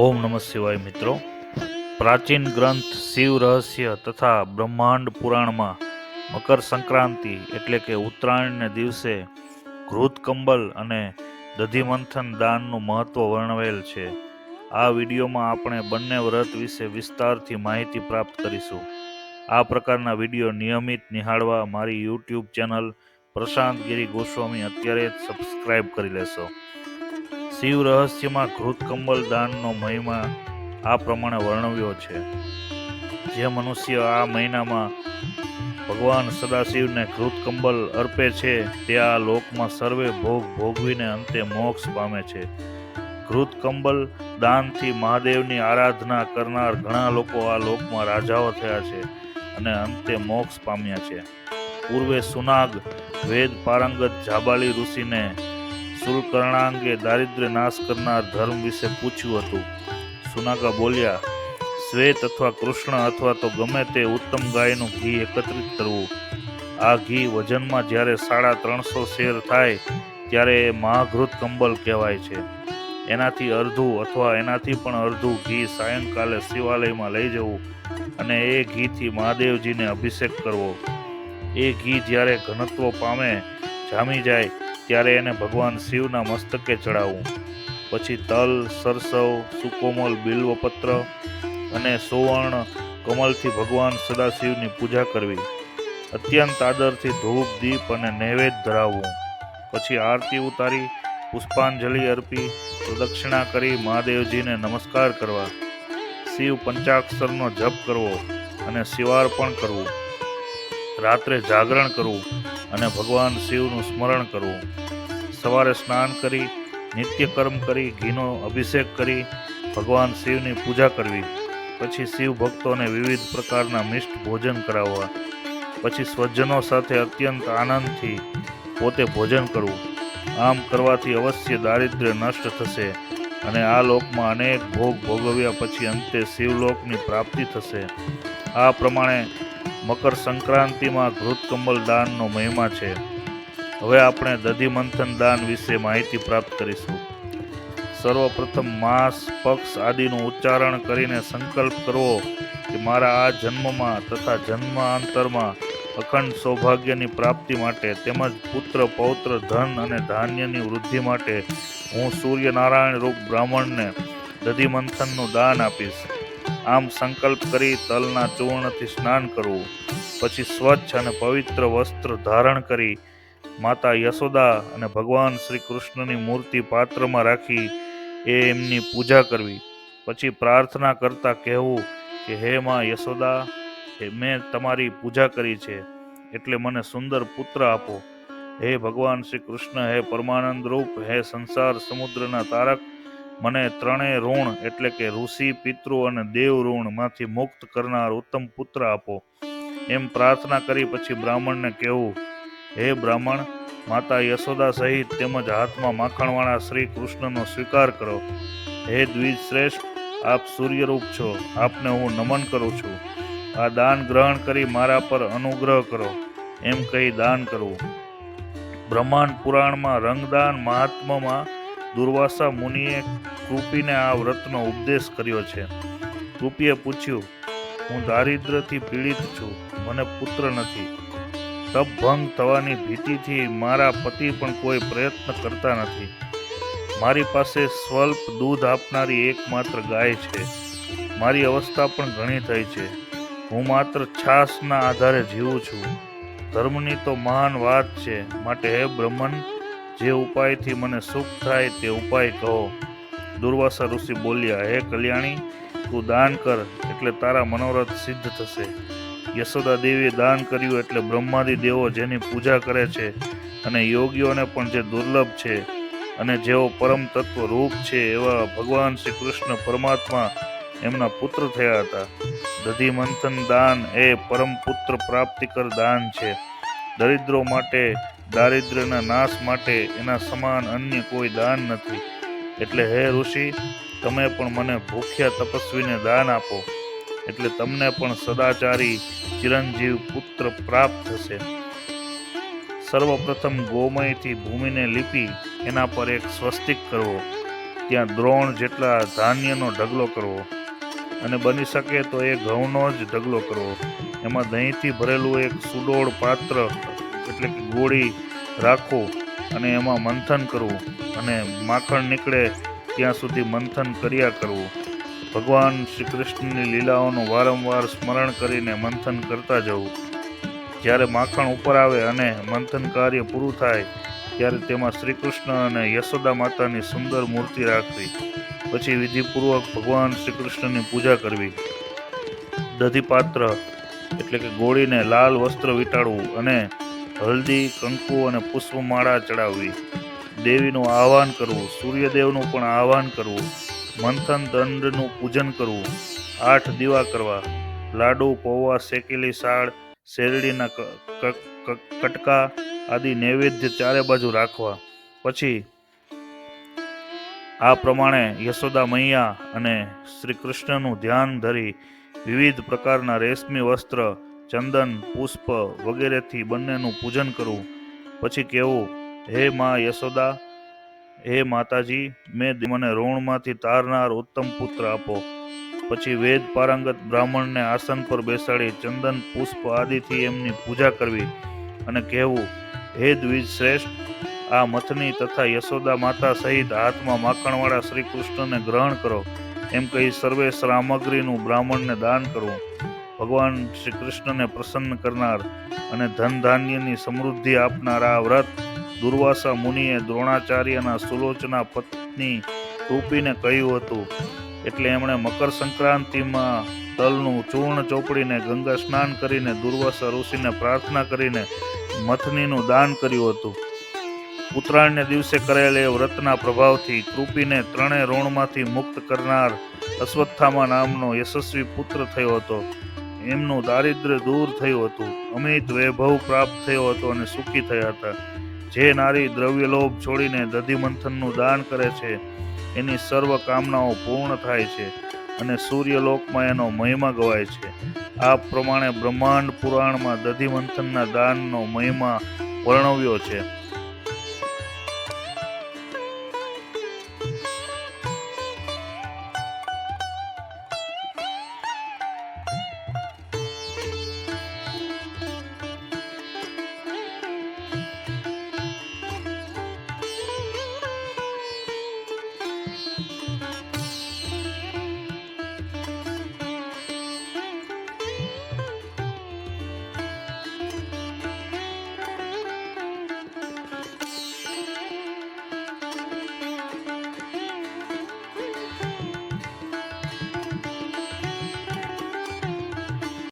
ઓમ નમઃ શિવાય મિત્રો. પ્રાચીન ગ્રંથ શિવ રહસ્ય તથા બ્રહ્માંડ પુરાણમાં મકર સંક્રાંતિ એટલે કે ઉત્તરાયણને દિવસે ઘૃત કંબલ અને દધિમંથન દાનનું મહત્વ વર્ણવેલ છે. આ વિડીયોમાં આપણે બંને વ્રત વિશે વિસ્તારથી માહિતી પ્રાપ્ત કરીશું. આ પ્રકારના વીડિયો નિયમિત નિહાળવા મારી યુટ્યુબ ચેનલ પ્રશાંત ગિરી ગોસ્વામી અત્યારે જ સબસ્ક્રાઈબ કરી લેશો. શિવ રહસ્યમાં ઘૃત કંબલ દાનનો મહિમા આ પ્રમાણે વર્ણવ્યો છે. જે મનુષ્ય આ મહિનામાં ભગવાન સદાશિવને ઘૃત કંબલ અર્પે છે, તે આ લોકમાં સર્વે ભોગ ભોગવીને અંતે મોક્ષ પામે છે. ઘૃત કંબલ દાનથી મહાદેવની આરાધના કરનાર ઘણા લોકો આ લોકમાં રાજાઓ થયા છે અને અંતે મોક્ષ પામ્યા છે. પૂર્વે સુનાગ, વેદ પારંગત, જાબાલી ઋષિને શુલકર્ણાંગે દારિદ્ર્ય નાશ કરનાર ધર્મ વિશે પૂછ્યું હતું. સુનાકા બોલ્યા, શ્વેત અથવા કૃષ્ણ અથવા તો ગમે તે ઉત્તમ ગાયનું ઘી એકત્રિત કરવું. આ ઘી વજનમાં જ્યારે સાડા ત્રણસો શેર થાય, ત્યારે એ મહાઘૃત કંબલ કહેવાય છે. એનાથી અડધું અથવા એનાથી પણ અડધું ઘી સાયંકાલે શિવાલયમાં લઈ જવું અને એ ઘીથી મહાદેવજીને અભિષેક કરવો. એ ઘી જ્યારે ઘનત્વ પામે, જામી જાય ત્યારે એને ભગવાન શિવના મસ્તકે ચડાવવું પછી તલ, સરસવ, સુકોમલ, બિલ્વપત્ર અને સુવર્ણ કમલથી ભગવાન સદાશિવની પૂજા કરવી. અત્યંત આદરથી ધૂપ, દીપ અને નૈવેદ્ય ધરાવવું. પછી આરતી ઉતારી, પુષ્પાંજલિ અર્પી પ્રદક્ષિણા કરી મહાદેવજીને નમસ્કાર કરવા. શિવ પંચાક્ષરનો જપ કરવો અને શિવાર્પણ કરવું. રાત્રે જાગરણ કરવું અને ભગવાન શિવનું સ્મરણ કરવું. સવારે સ્નાન કરી, નિત્યકર્મ કરી, ઘીનો અભિષેક કરી, ભગવાન શિવની પૂજા કરવી. પછી શિવ ભક્તોને વિવિધ પ્રકારના મિષ્ટ ભોજન કરાવવા. પછી સ્વજનો સાથે અત્યંત આનંદથી પોતે ભોજન કરવું. આમ કરવાથી અવશ્ય દારિદ્ર્ય નષ્ટ થશે અને આ લોકમાં અનેક ભોગ ભોગવ્યા પછી અંતે શિવલોકની પ્રાપ્તિ થશે. આ પ્રમાણે મકર સંક્રાંતિમાં ઘૃત કંબલ દાનનો મહિમા છે. હવે આપણે દધિમંથન દાન વિશે માહિતી પ્રાપ્ત કરીશું. સર્વપ્રથમ માસ, પક્ષ આદિનું ઉચ્ચારણ કરીને સંકલ્પ કરવો કે મારા આ જન્મમાં તથા જન્માંતરમાં અખંડ સૌભાગ્યની પ્રાપ્તિ માટે તેમજ પુત્ર, પૌત્ર, ધન અને ધાન્યની વૃદ્ધિ માટે હું સૂર્યનારાયણ રૂપ બ્રાહ્મણને દધિમંથનનું દાન આપીશ. આમ સંકલ્પ કરી તલના ચૂર્ણથી સ્નાન કરવું. પછી સ્વચ્છ અને પવિત્ર વસ્ત્ર ધારણ કરી માતા યશોદા અને ભગવાન શ્રી કૃષ્ણની મૂર્તિ પાત્રમાં રાખી એ એમની પૂજા કરવી. પછી પ્રાર્થના કરતાં કહેવું કે, હે માં યશોદા, હે, મેં તમારી પૂજા કરી છે, એટલે મને સુંદર પુત્ર આપો. હે ભગવાન શ્રી કૃષ્ણ હે પરમાનંદ રૂપ, હે સંસાર સમુદ્રના તારક, મને ત્રણેય ઋણ, એટલે કે ઋષિ, પિતૃ અને દેવ ઋણમાંથી મુક્ત કરનાર ઉત્તમ પુત્ર આપો. એમ પ્રાર્થના કરી પછી બ્રાહ્મણને કહેવું હે બ્રાહ્મણ, માતા યશોદા સહિત તેમજ હાથમાં માખણવાળા શ્રી કૃષ્ણનો સ્વીકાર કરો. હે દ્વિજ શ્રેષ્ઠ આપ સૂર્યરૂપ છો. આપને હું નમન કરું છું. આ દાન ગ્રહણ કરી મારા પર અનુગ્રહ કરો. એમ કહી દાન કરવું બ્રહ્માંડ પુરાણમાં રંગદાન મહાત્મામાં દુર્વાસા મુનિએ કૃપીને આ વ્રતનો ઉપદેશ કર્યો છે. કૃપીએ પૂછ્યું, હું દારિદ્ર્યથી પીડિત છું. મને પુત્ર નથી. તપ ભંગ થવાની ભીતિથી મારા પતિ પણ કોઈ પ્રયત્ન કરતા નથી. મારી પાસે સ્વલ્પ દૂધ આપનારી એકમાત્ર ગાય છે. મારી અવસ્થા પણ ઘણી થઈ છે. હું માત્ર છાસના આધારે જીવું છું. ધર્મની તો મહાન વાત છે. માટે હે બ્રહ્મન, જે ઉપાયથી મને સુખ થાય તે ઉપાય કહો. દુર્વાસા ઋષિ બોલ્યા, હે કલ્યાણી, તું દાન કર, એટલે તારા મનોરથ સિદ્ધ થશે. યશોદા દેવીએ દાન કર્યું એટલે બ્રહ્માદિ દેવો જેની પૂજા કરે છે અને યોગીઓને પણ જે દુર્લભ છે અને જેઓ પરમ તત્વ રૂપ છે એવા ભગવાન શ્રી કૃષ્ણ પરમાત્મા એમના પુત્ર થયા હતા. દધી મંથન દાન એ પરમ પુત્ર પ્રાપ્તિકર દાન છે. દરિદ્રો માટે, દારિદ્ર્યના નાશ માટે એના સમાન અન્ય કોઈ દાન નથી. એટલે હે ઋષિ, તમે પણ મને ભૂખ્યા તપસ્વીને દાન આપો. એટલે તમને પણ સદાચારી ચિરંજીવ પુત્ર પ્રાપ્ત થશે. સર્વપ્રથમ ગોમયથી ભૂમિને લીપી એના પર એક સ્વસ્તિક કરવો. ત્યાં દ્રોણ જેટલા ધાન્યનો ઢગલો કરવો. અને બની શકે તો એ ઘઉંનો જ ઢગલો કરવો. એમાં દહીંથી ભરેલું એક સુડોળ પાત્ર એટલે કે ગોળી રાખો અને એમાં મંથન કરવું. અને માખણ નીકળે ત્યાં સુધી મંથન કર્યા કરવું. ભગવાન શ્રી કૃષ્ણની લીલાઓનું વારંવાર સ્મરણ કરીને મંથન કરતા જવું. જ્યારે માખણ ઉપર આવે અને મંથન કાર્ય પૂરું થાય, ત્યારે તેમાં શ્રી કૃષ્ણ અને યશોદા માતાની સુંદર મૂર્તિ રાખવી. પછી વિધિપૂર્વક ભગવાન શ્રી કૃષ્ણની પૂજા કરવી. દધીપાત્ર એટલે કે ગોળીને લાલ વસ્ત્ર વીંટાળવું અને હલ્દી, કંકુ અને પુષ્પમાળા ચડાવવી. દેવીનું આહવાન કરવું, સૂર્યદેવનું પણ આહવાન કરવું. મંથન દંડનું પૂજન કરવું, આઠ દીવા કરવા, લાડુ, પૌવા, શેકેલી સાળ શેરડીના કટકા આદિ નૈવેદ્ય ચારે બાજુ રાખવા. પછી આ પ્રમાણે યશોદા મૈયા અને શ્રી કૃષ્ણનું ધ્યાન ધરી વિવિધ પ્રકારના રેશમી વસ્ત્ર, ચંદન, પુષ્પ વગેરેથી બંનેનું પૂજન કરવું. પછી કહેવું, હે મા યશોદા હે માતાજી, મેં મને ઋણમાંથી તારનાર ઉત્તમ પુત્ર આપો. પછી વેદ પારંગત બ્રાહ્મણને આસન પર બેસાડી ચંદન, પુષ્પ આદિથી એમની પૂજા કરવી અને કહેવું, હે દ્વિજ શ્રેષ્ઠ, આ મથની તથા યશોદા માતા સહિત હાથમાં માખણવાળા શ્રી કૃષ્ણને ગ્રહણ કરો. એમ કહી સર્વે સામગ્રીનું બ્રાહ્મણને દાન કરવું ભગવાન શ્રી કૃષ્ણને પ્રસન્ન કરનાર અને ધન ધાન્યની સમૃદ્ધિ આપનાર આ વ્રત દુર્વાસા મુનિએ દ્રોણાચાર્યના સુલોચના પત્ની રૂપીને કહ્યું હતું. એટલે એમણે મકર સંક્રાંતિમાં તલનું ચૂર્ણ ચોપડીને ગંગા સ્નાન કરીને દુર્વાસા ઋષિને પ્રાર્થના કરીને મથનીનું દાન કર્યું હતું. ઉત્તરાયણને દિવસે કરેલ એ વ્રતના પ્રભાવથી કૃપીને ત્રણેય ઋણમાંથી મુક્ત કરનાર અશ્વત્થામા નામનો યશસ્વી પુત્ર થયો હતો. એમનું દારિદ્ર્ય દૂર થયું હતું. અમિત વૈભવ પ્રાપ્ત થયો હતો અને સુખી થયા હતા. જે નારી દ્રવ્યલોભ છોડીને દધિમંથનનું દાન કરે છે, એની સર્વ કામનાઓ પૂર્ણ થાય છે અને સૂર્યલોકમાં એનો મહિમા ગવાય છે. આ પ્રમાણે બ્રહ્માંડ પુરાણમાં દધિમંથનના દાનનો મહિમા વર્ણવ્યો છે.